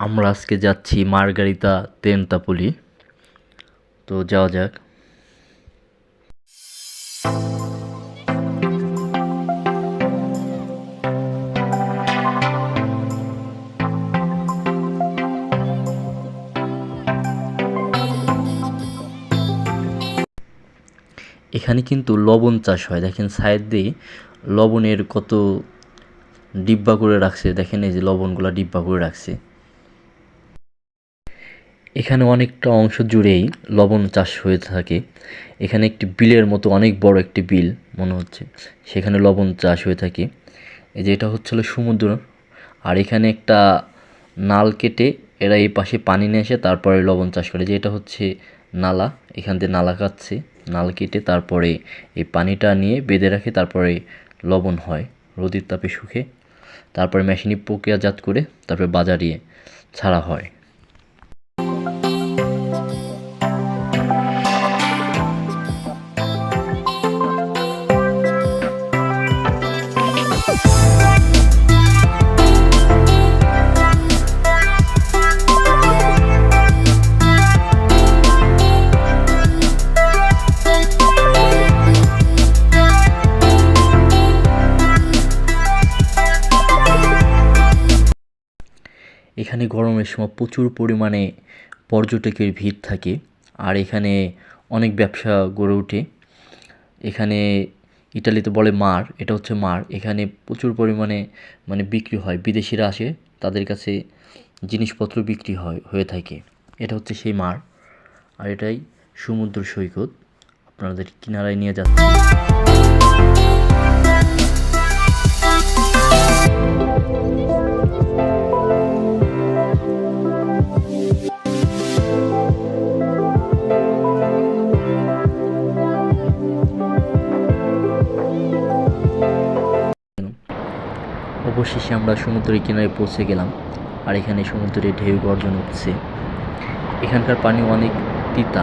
আমরা আজকে যাচ্ছি মার্গারিতা তেন্তাপুলি। তো যাওয়া যাক। এখানে কিন্তু লবণ চাষ হয়। দেখেন সাইড দিয়ে লবণের কত ডিব্বা করে রাখছে। দেখেন এই যে লবণগুলো ডিব্বা করে রাখছে। এখানে অনেকটা অংশ জুড়েই লবণ চাষ হয়ে থাকে। এখানে একটি বিলের মতো অনেক বড় একটি বিল মনে হচ্ছে। সেখানে লবণ চাষ হয়ে থাকে। এই যে এটা হচ্ছিল সমুদ্র। আর এখানে একটা নাল কেটে এরা এই পাশে পানি নিয়ে এসে তারপরে লবণ চাষ করে। যে এটা হচ্ছে নালা। এখান দিয়ে নালা কাটছে। নাল কেটে তারপরে এই পানিটা নিয়ে বেঁধে রাখে, তারপরে লবণ হয় রোদের তাপে শুকে। তারপরে মেশিনে প্রক্রিয়াজাত করে তারপরে বাজারিয়ে ছাড়া হয়। এখানে গরমের সময় প্রচুর পরিমাণে পর্যটকের ভিড় থাকে। আর এখানে অনেক ব্যবসা গড়ে ওঠে। এখানে ইটালিতে বলে মার, এটা হচ্ছে মার। এখানে প্রচুর পরিমাণে মানে বিক্রি হয়, বিদেশিরা আসে, তাদের কাছে জিনিসপত্র বিক্রি হয়, হয়ে থাকে। এটা হচ্ছে সেই মার। আর এটাই সমুদ্র সৈকত। আপনাদের কিনারায় নিয়ে যাচ্ছে। অবশেষে আমরা সমুদ্রের কিনারে পৌঁছে গেলাম আর এখানে সমুদ্রে ঢেউ গর্জন উঠছে। এখানকার পানি অনেক তিতা।